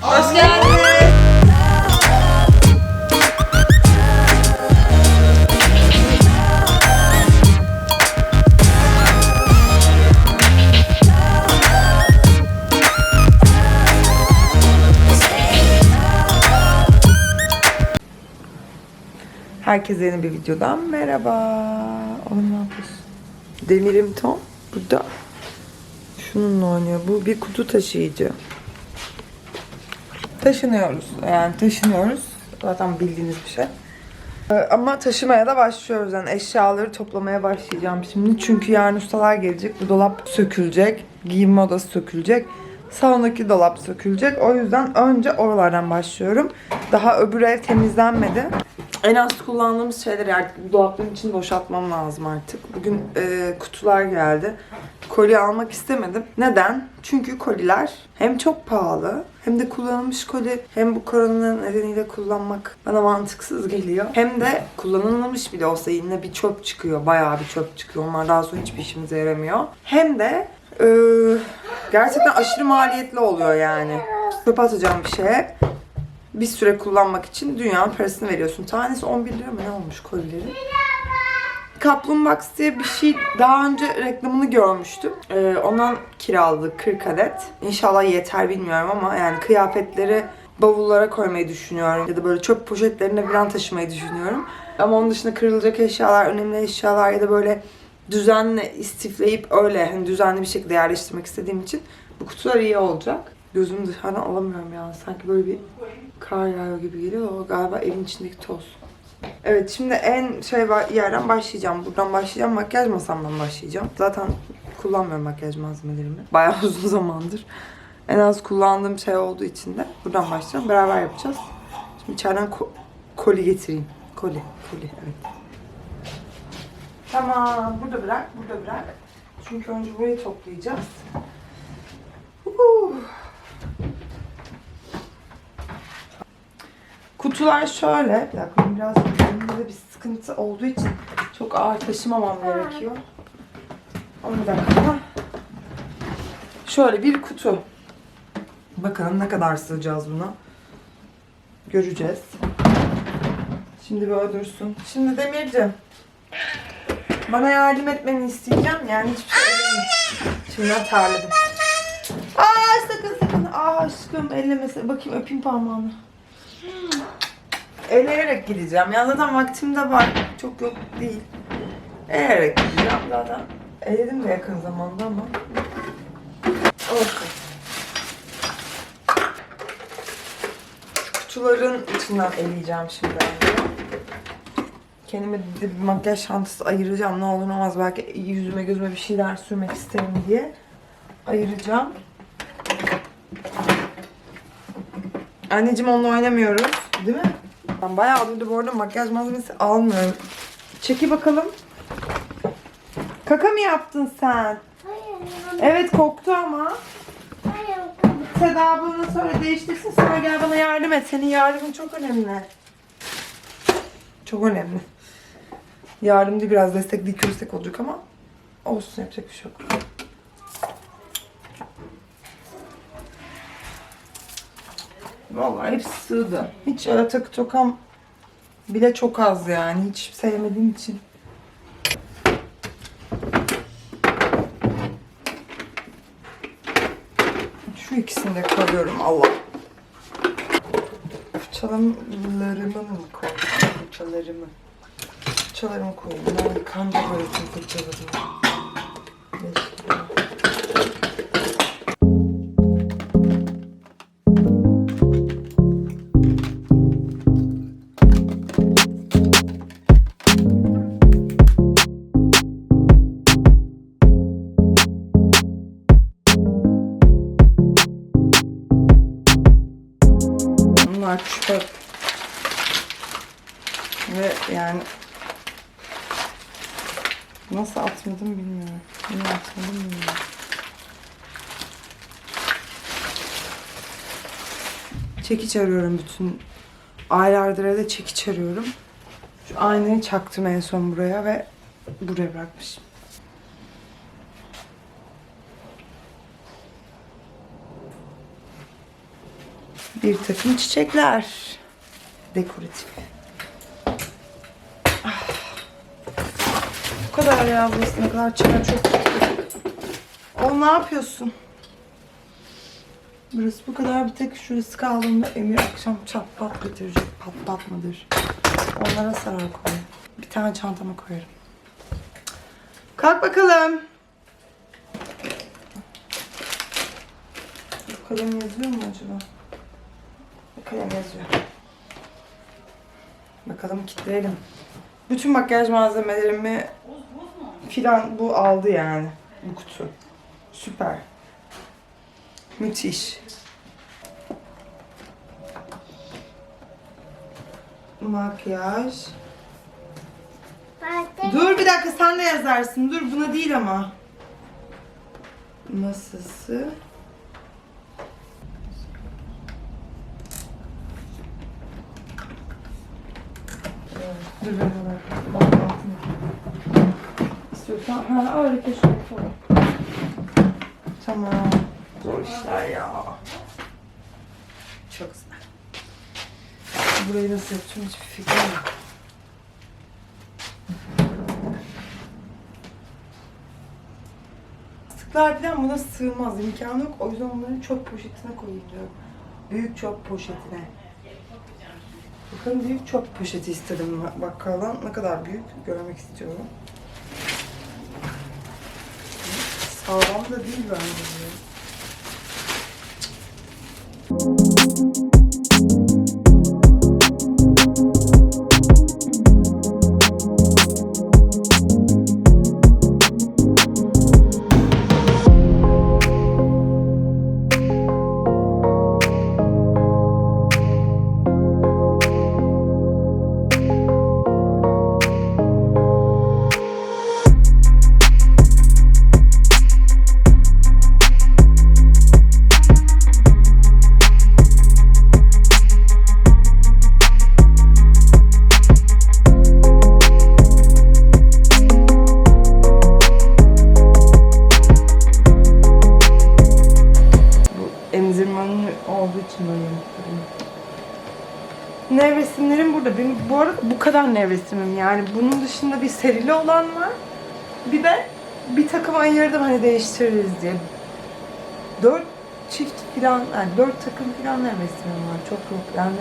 Hoş geldin. Herkese yeni bir videodan merhaba. Oğlum ne yapıyorsun? Demirim Tom burada. Şununla oynuyor. Bu bir kutu taşıyıcı. Taşınıyoruz. Yani taşınıyoruz. Zaten bildiğiniz bir şey. Ee, Ama taşımaya da başlıyoruz. Yani eşyaları toplamaya başlayacağım şimdi. Çünkü yarın ustalar gelecek. Bu dolap sökülecek. Giyinme odası sökülecek. Salondaki dolap sökülecek. O yüzden önce oralardan başlıyorum. Daha öbür ev temizlenmedi. En az kullandığımız şeyleri artık dolapların içini boşaltmam lazım artık. Bugün e, kutular geldi. Koli almak istemedim. Neden? Çünkü koliler hem çok pahalı hem de kullanılmış koli hem bu korona nedeniyle kullanmak bana mantıksız geliyor. Hem de kullanılmamış bile olsa yine bir çöp çıkıyor. Bayağı bir çöp çıkıyor. Onlar daha sonra hiçbir işimize yaramıyor. Hem de e, gerçekten aşırı maliyetli oluyor yani. Çöpe atacağım bir şeye bir süre kullanmak için dünyanın parasını veriyorsun. Tanesi 11 lira mı ne olmuş kolilerin? Kaplumbox diye bir şey daha önce reklamını görmüştüm. Ee, ondan kiraladık 40 adet. İnşallah yeter bilmiyorum ama yani kıyafetleri bavullara koymayı düşünüyorum. Ya da böyle çöp poşetlerine falan taşımayı düşünüyorum. Ama onun dışında kırılacak eşyalar, önemli eşyalar ya da böyle düzenli istifleyip öyle hani düzenli bir şekilde yerleştirmek istediğim için bu kutular iyi olacak. Gözümü dışarıdan alamıyorum ya. Sanki böyle bir kar yağıyor gibi geliyor. O galiba evin içindeki toz. Evet şimdi en şey yerden başlayacağım. Buradan başlayacağım. Makyaj masamdan başlayacağım. Zaten kullanmıyorum makyaj malzemelerimi. Bayağı uzun zamandır. En az kullandığım şey olduğu için de buradan başlayacağım. Beraber yapacağız. Şimdi içeriden ko- koli getireyim. Koli, koli evet. Tamam. Burada bırak, burada bırak. Çünkü önce burayı toplayacağız. Huh. Kutular şöyle. Bir dakika biraz elimde bir sıkıntı olduğu için çok ağır taşımamam gerekiyor. Ama bir dakika. Şöyle bir kutu. Bakalım ne kadar sığacağız buna. Göreceğiz. Şimdi böyle dursun. Şimdi Demircim. Bana yardım etmeni isteyeceğim. Yani hiçbir şey edemem. Şimdiden terledim. Aa sakın sakın. Aa aşkım ellemese. Bakayım öpeyim parmağını. Eleyerek gideceğim. Ya zaten vaktim de var. Çok yok değil. Eleyerek gideceğim zaten. Eledim de yakın zamanda ama. Olsun. Kutuların içinden eleyeceğim şimdi. Kendime bir makyaj çantası ayıracağım. Ne olur ne olmaz belki yüzüme gözüme bir şeyler sürmek isterim diye. Ayıracağım. Anneciğim onunla oynamıyoruz. Değil mi? Ben bayağı da bu arada makyaj malzemesi almıyorum. Çeki bakalım. Kaka mı yaptın sen? Evet koktu ama. Seda ablanın sonra değiştirsin sonra gel bana yardım et. Senin yardımın çok önemli. Çok önemli. Yardımda biraz destekli köstek olacak ama olsun yapacak bir şey yok. Vallahi hepsi sığdı. Hiç öyle takı tokam bile çok az yani. Hiç sevmediğim için. Şu ikisini de koyuyorum Allah. Fırçalarımı mı koyayım? Fırçalarımı. Fırçalarımı koyayım. Ben kanca böyle fırçalarımı. Beş Çekiç arıyorum bütün aylardır evde çekiç arıyorum. Şu aynayı çaktım en son buraya ve buraya bırakmışım. Bir takım çiçekler. Dekoratif. Ah. Bu kadar ya burası ne kadar çıkar çok. O ne yapıyorsun? Burası bu kadar bir tek şurası kaldığında Emir akşam çat pat getirecek. Pat pat mıdır? Onlara sarar koyarım. Bir tane çantama koyarım. Kalk bakalım. Bu kalem yazıyor mu acaba? Bu kalem yazıyor. Bakalım kilitleyelim. Bütün makyaj malzemelerimi filan bu aldı yani. Bu kutu. Süper. Müthiş. Makyaj. Dur bir dakika sen de yazarsın. Dur buna değil ama. Masası. Dur ben hemen bakayım. İstiyorsan ha öyle köşeye koy. Tamam. Zor işler ya. Çok güzel. Burayı nasıl yapacağım hiçbir fikrim yok. Yastıklar falan buna sığmaz. imkanı yok. O yüzden onları çöp poşetine koyayım diyorum. Büyük çöp poşetine. Bakın büyük çöp poşeti istedim bakkaldan. Ne kadar büyük görmek istiyorum. Sağlam da değil bence. Thank you. Kadar nevresimim yani. Bunun dışında bir serili olan var. Bir de bir takım ayırdım hani değiştiririz diye. Dört çift falan, yani dört takım falan nevresimim var. Çok yok yani.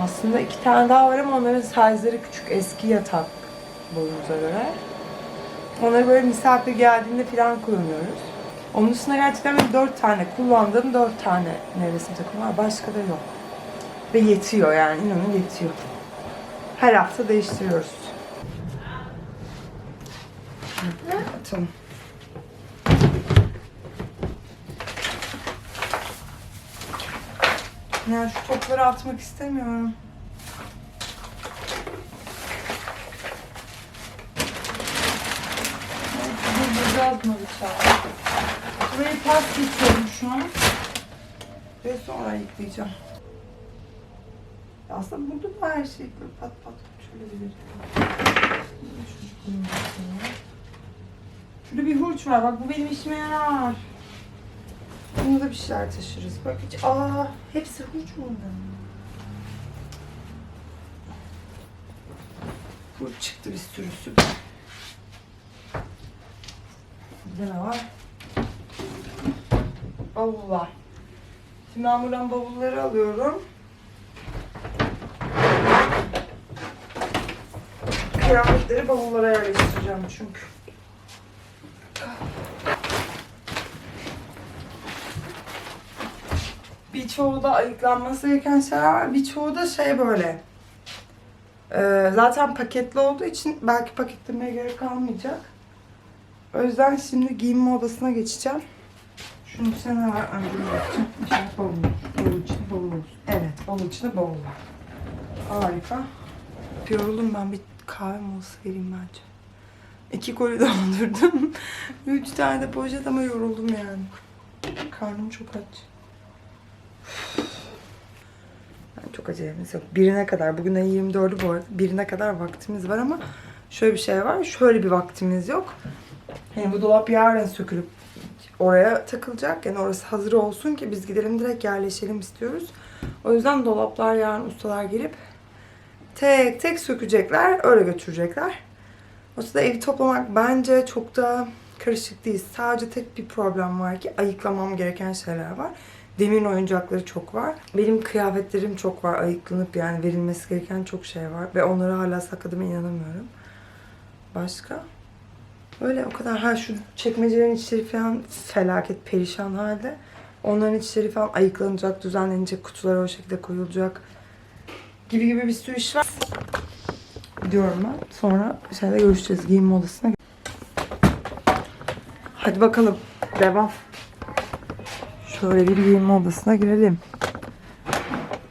Aslında iki tane daha var ama onların size'ları küçük. Eski yatak boyumuza göre. Onları böyle misafir geldiğinde falan kullanıyoruz. Onun dışında gerçekten benim dört tane kullandığım dört tane nevresim takımı var. Başka da yok. Ve yetiyor yani inanın yetiyor. Her hafta değiştiriyoruz. Tamam. Ya şu topları atmak istemiyorum. Durduracağız mı bıçağı? Burayı pas geçiyorum şu an. Ve sonra yıkayacağım. Aslında burada da her şey böyle pat pat şöyle bir Şurada bir hurç var. Bak bu benim işime yarar. Bunu da bir şeyler taşırız. Bak hiç aa hepsi hurç mu? Hurç çıktı bir sürü süper. Burada ne var? Bavullar. Şimdi ben buradan bavulları alıyorum. Kıyafetleri bavullara yerleştireceğim çünkü. Birçoğu da ayıklanması gereken şeyler var. Birçoğu da şey böyle. Ee, zaten paketli olduğu için belki paketlemeye gerek kalmayacak. O yüzden şimdi giyinme odasına geçeceğim. Ne var? Önce bakacağım. İnşallah bavul. Bavul içinde bavul olsun. Evet, bavul içinde bavul var. Harika. Yoruldum ben bir kahve molası vereyim bence. İki koli doldurdum. Üç tane de poşet ama yoruldum yani. Karnım çok aç. Yani çok acelemiz yok. Birine kadar, bugün ayın 24'ü bu arada. Birine kadar vaktimiz var ama şöyle bir şey var. Şöyle bir vaktimiz yok. Yani bu dolap yarın sökülüp oraya takılacak. Yani orası hazır olsun ki biz gidelim direkt yerleşelim istiyoruz. O yüzden dolaplar yarın ustalar gelip tek tek sökecekler, öyle götürecekler. O sırada evi toplamak bence çok da karışık değil. Sadece tek bir problem var ki ayıklamam gereken şeyler var. Demir oyuncakları çok var. Benim kıyafetlerim çok var. Ayıklanıp yani verilmesi gereken çok şey var. Ve onları hala sakladığıma inanamıyorum. Başka? Öyle o kadar. Ha şu çekmecelerin içleri falan felaket perişan halde. Onların içleri falan ayıklanacak, düzenlenecek, kutulara o şekilde koyulacak. Gibi gibi bir sürü iş var. Diyorum ben. Sonra şeyde görüşeceğiz giyinme odasına. Hadi bakalım. Devam. Şöyle bir giyinme odasına girelim.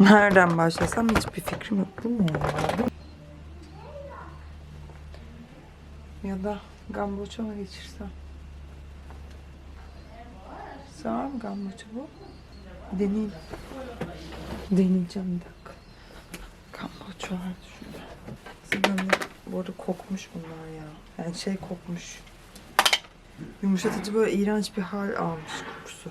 Nereden başlasam hiçbir fikrim yok değil mi? ya? Da gamboça mı geçirsem? Sağ mı gamboça bu? Deneyeyim. Deneyeceğim bir Gamboça vardı şurada. Bu arada kokmuş bunlar ya. Yani şey kokmuş. Yumuşatıcı böyle iğrenç bir hal almış kokusu.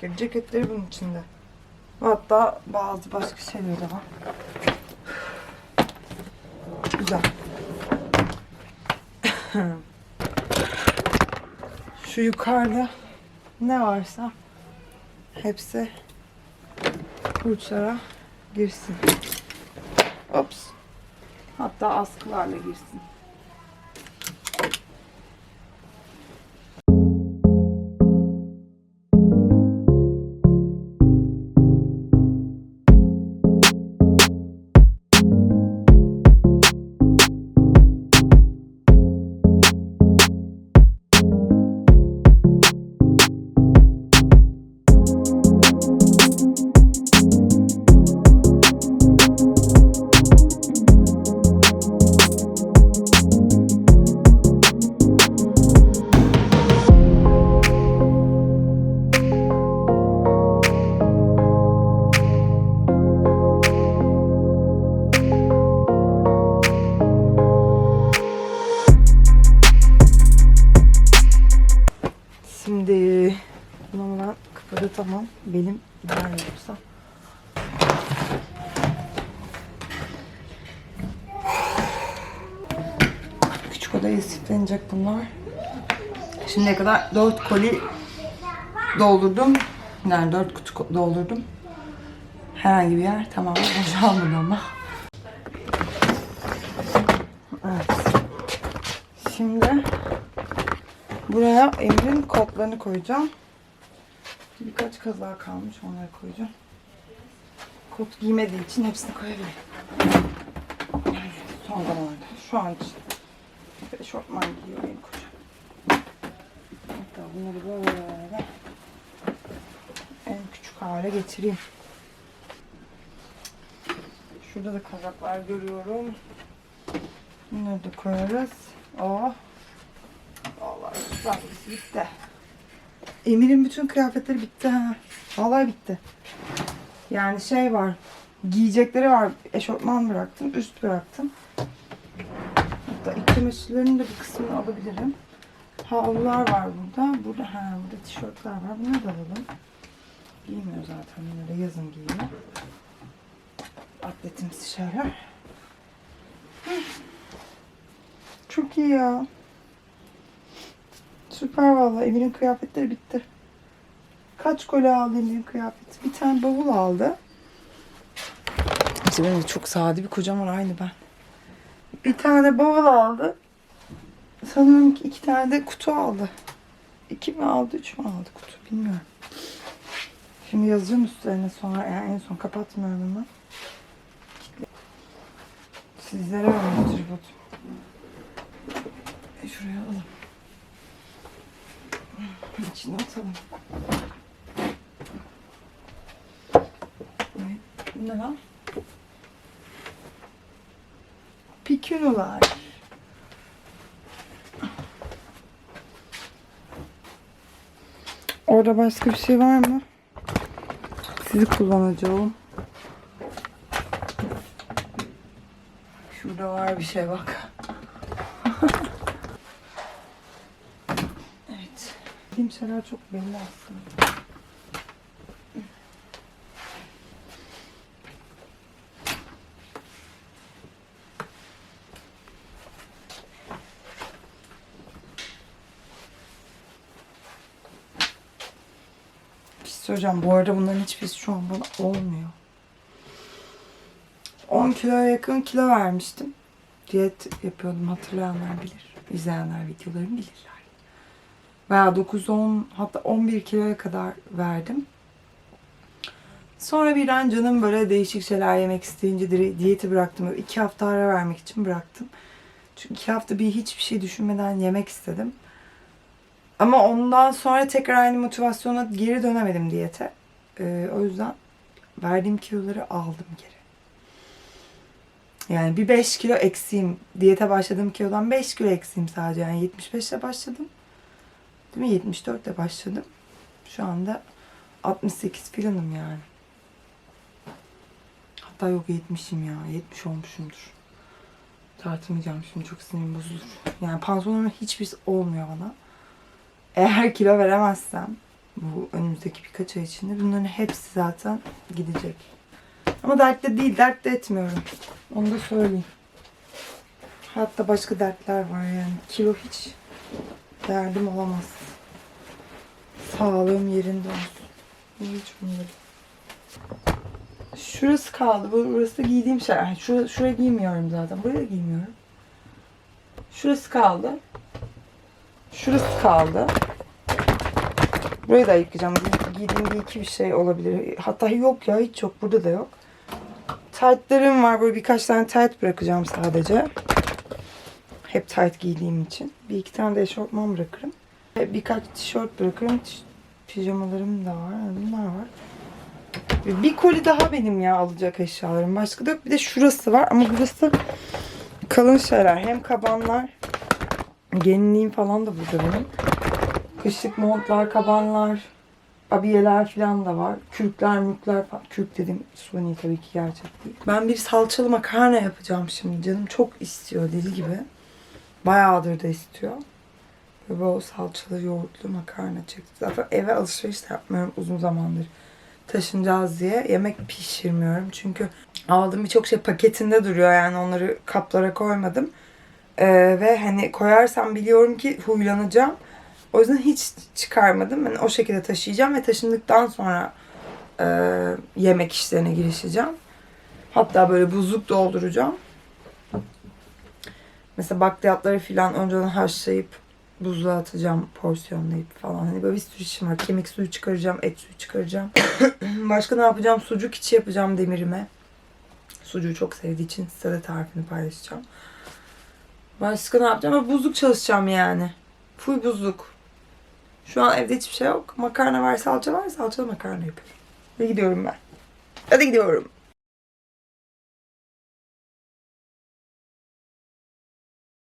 Gömlekleri, ceketleri bunun içinde. Hatta bazı başka şeyleri de var. Güzel. Şu yukarıda ne varsa hepsi uçlara girsin. Ops. Hatta askılarla girsin. Şimdi bunu ben kapadı tamam. Benim nerede yoksa. Küçük odaya istiflenecek bunlar. Şimdiye kadar 4 koli doldurdum. Yani 4 kutu doldurdum. Herhangi bir yer tamamen boşalmadı ama. Evet. Şimdi Buraya Emir'in kotlarını koyacağım. Birkaç kazağı kalmış onları koyacağım. Kot giymediği için hepsini koyabilirim. Yani son zamanlarda. Şu an için. Eşofman giyiyor benim kocam. Hatta bunları böyle en küçük hale getireyim. Şurada da kazaklar görüyorum. Bunları da koyarız. Oh. Bitti. Emir'in bütün kıyafetleri bitti ha. Vallahi bitti. Yani şey var. Giyecekleri var. Eşofman bıraktım. Üst bıraktım. Hatta çamaşırlarının da bir kısmını alabilirim. Havlular var burada. Burada ha burada tişörtler var. Bunları da alalım. Giymiyor zaten. Bunları yazın giyiyor. Atletimsi şeyler. Çok iyi ya. Süper vallahi Emir'in kıyafetleri bitti. Kaç koli aldı Emir'in kıyafeti? Bir tane bavul aldı. İşte benim de çok sade bir kocam var aynı ben. Bir tane bavul aldı. Sanırım ki iki tane de kutu aldı. İki mi aldı, üç mü aldı kutu bilmiyorum. Şimdi yazacağım üstlerine sonra yani en son kapatmıyorum ama. Sizlere öyle tripod. E, şuraya alalım. İçine atalım. Evet. Bu ne lan? Pikünolar. Orada başka bir şey var mı? Sizi kullanacağım. Şurada var bir şey bak. evet. Dediğim şeyler çok belli aslında. Bir şey. Bu arada bunların hiçbirisi şu an bana olmuyor. 10 kiloya yakın kilo vermiştim. Diyet yapıyordum hatırlayanlar bilir. İzleyenler videolarımı bilirler. Veya 9-10 hatta 11 kiloya kadar verdim. Sonra bir an canım böyle değişik şeyler yemek isteyince diyeti bıraktım. Böyle iki hafta ara vermek için bıraktım. Çünkü iki hafta bir hiçbir şey düşünmeden yemek istedim. Ama ondan sonra tekrar aynı motivasyona geri dönemedim diyete. Ee, o yüzden verdiğim kiloları aldım geri. Yani bir 5 kilo eksiğim. Diyete başladığım kilodan 5 kilo eksiğim sadece. Yani 75 ile başladım. Değil mi? 74 ile başladım. Şu anda 68 filanım yani. Hatta yok 70'im ya. 70 olmuşumdur. Tartmayacağım şimdi çok sinirim bozulur. Yani pantolonun hiçbirisi olmuyor bana. Eğer kilo veremezsem bu önümüzdeki birkaç ay içinde bunların hepsi zaten gidecek. Ama dertte değil, dert de etmiyorum. Onu da söyleyeyim. Hatta başka dertler var yani. Kilo hiç derdim olamaz. Sağlığım yerinde olsun. Hiç bunları. Şurası kaldı. Bu- Burası giydiğim şey. Yani şura, şuraya giymiyorum zaten. Buraya giymiyorum. Şurası kaldı. Şurası kaldı. Burayı da ayıklayacağım. Giy- Giydiğim bir iki bir şey olabilir. Hatta yok ya hiç yok. Burada da yok. Taytlarım var. Böyle birkaç tane tayt bırakacağım sadece. Hep tayt giydiğim için. Bir iki tane de eşofman bırakırım. Ve Birkaç tişört bırakırım. Pijamalarım da var. Bunlar var. Ve Bir koli daha benim ya alacak eşyalarım. Başka da yok. Bir de şurası var ama burası kalın şeyler. Hem kabanlar. Gelinliğim falan da burada benim. Kışlık montlar, kabanlar, abiyeler falan da var. Kürkler, mürkler falan. Kürk dedim suni tabii ki gerçek değil. Ben bir salçalı makarna yapacağım şimdi. Canım çok istiyor deli gibi. Bayağıdır da istiyor. Ve bol salçalı yoğurtlu makarna çekti. Zaten eve alışveriş de yapmıyorum uzun zamandır. Taşınacağız diye yemek pişirmiyorum. Çünkü aldığım birçok şey paketinde duruyor yani onları kaplara koymadım. Ee, ve hani koyarsam biliyorum ki huylanacağım. O yüzden hiç çıkarmadım. Ben o şekilde taşıyacağım ve taşındıktan sonra e, yemek işlerine girişeceğim. Hatta böyle buzluk dolduracağım. Mesela bakliyatları falan önceden haşlayıp buzluğa atacağım porsiyonlayıp falan. Hani böyle bir sürü işim var. Kemik suyu çıkaracağım, et suyu çıkaracağım. Başka ne yapacağım? Sucuk içi yapacağım demirime. Sucuğu çok sevdiği için size de tarifini paylaşacağım. Başka ne yapacağım? Ama buzluk çalışacağım yani. Full buzluk. Şu an evde hiçbir şey yok. Makarna var, salça var. Salçalı makarna yapıyorum. Ve gidiyorum ben. Hadi gidiyorum.